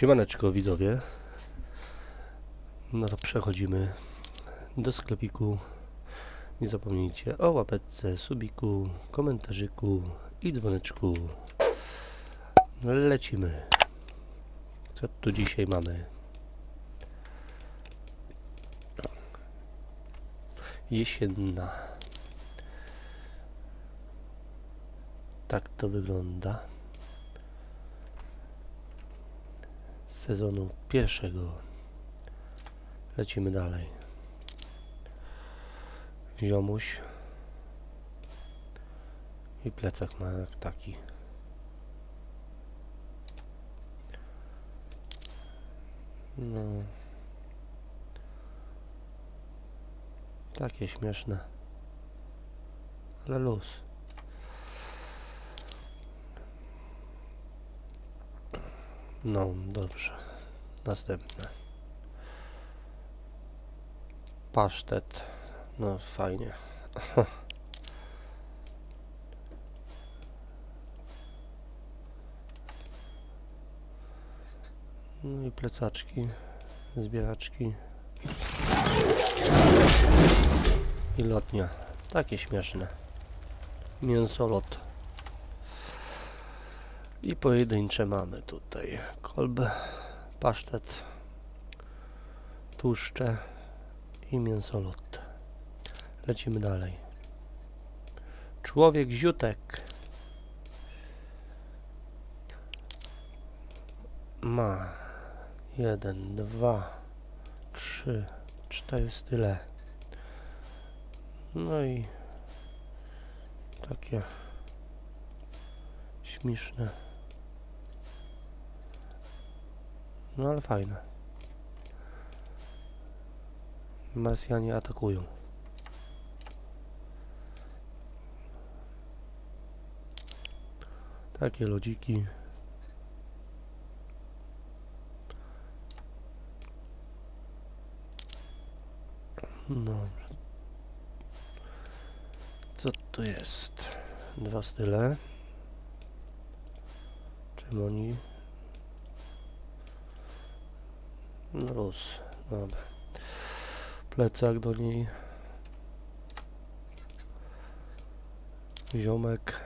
Siemaneczko widzowie. No to przechodzimy do sklepiku. Nie zapomnijcie o łapeczce, subiku, komentarzyku i dzwoneczku. Lecimy. Co tu dzisiaj mamy? Jesienna. Tak to wygląda. Sezonu pierwszego. Lecimy dalej. Ziomuś. I plecak ma taki. No. Takie śmieszne. Ale luz. No, dobrze. Następne. Pasztet. No, fajnie. No i plecaczki, zbieraczki. I lotnia. Takie śmieszne. Mięsolot. I pojedyncze mamy tutaj kolbę, pasztet, tłuszcze i mięsolot. Lecimy dalej. Człowiek ziutek ma jeden, dwa, trzy, cztery style. No i takie śmieszne. No ale fajne. Marsjanie atakują. Takie lodziki. No. Co to jest? Dwa style. Czym oni No luz, dobra. Plecak do niej. Ziomek.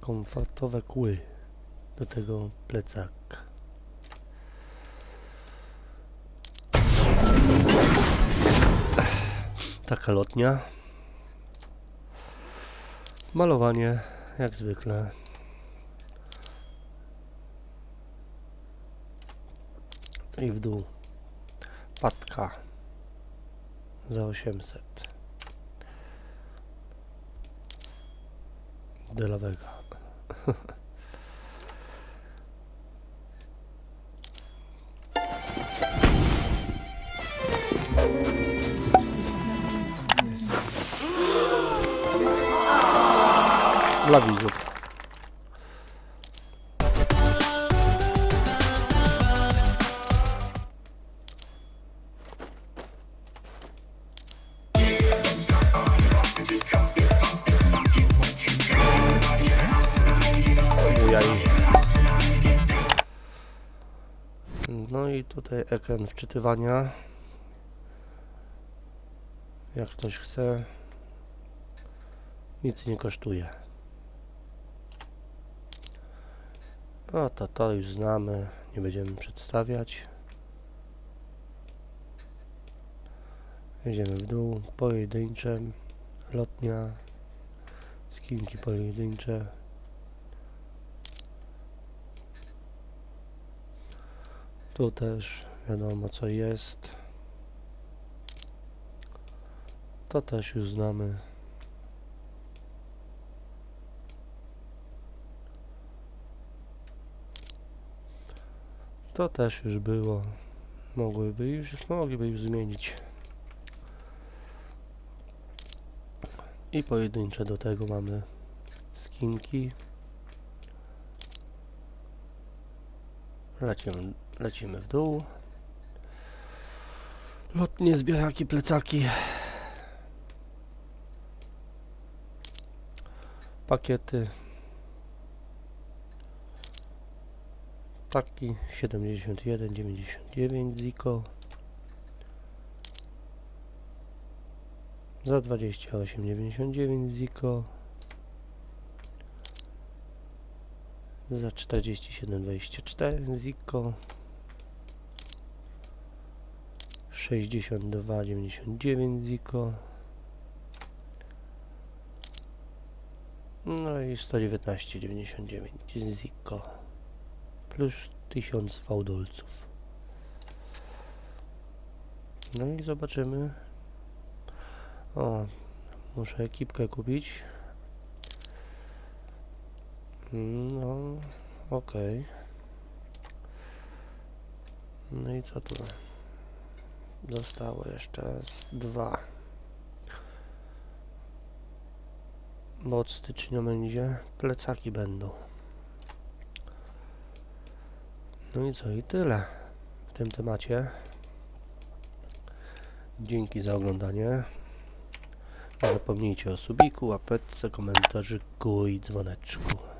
Komfortowe kły do tego plecaka. Taka lotnia. Malowanie, jak zwykle. I w dół. Patka za 800 de la Vega. Dla widzów No i tutaj ekran wczytywania. Jak ktoś chce, nic nie kosztuje. No to to już znamy, nie będziemy przedstawiać. Jedziemy w dół, pojedyncze, lotnia, skinki pojedyncze. Tu też wiadomo co jest. To też już znamy. To też już było. Mogłyby już, mogliby już zmienić. I pojedyncze do tego mamy skinki. Lecimy, lecimy w dół. Lotnie, zbieraki, plecaki. Pakiety. taki 71, 99 Zico za 28,99 Zico za 47,24 Zico 62,99 Zico. No i 119,99 Zico. Plus 1000 fałdolców. No i zobaczymy. O muszę ekipkę kupić no okej no i co tu Zostało jeszcze dwa. Bo od stycznia będzie plecaki będą. No i co i tyle w tym temacie. Dzięki za oglądanie. Nie zapomnijcie o subiku, łapeczce, komentarzyku i dzwoneczku.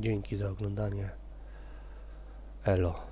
Dzięki za oglądanie. Elo.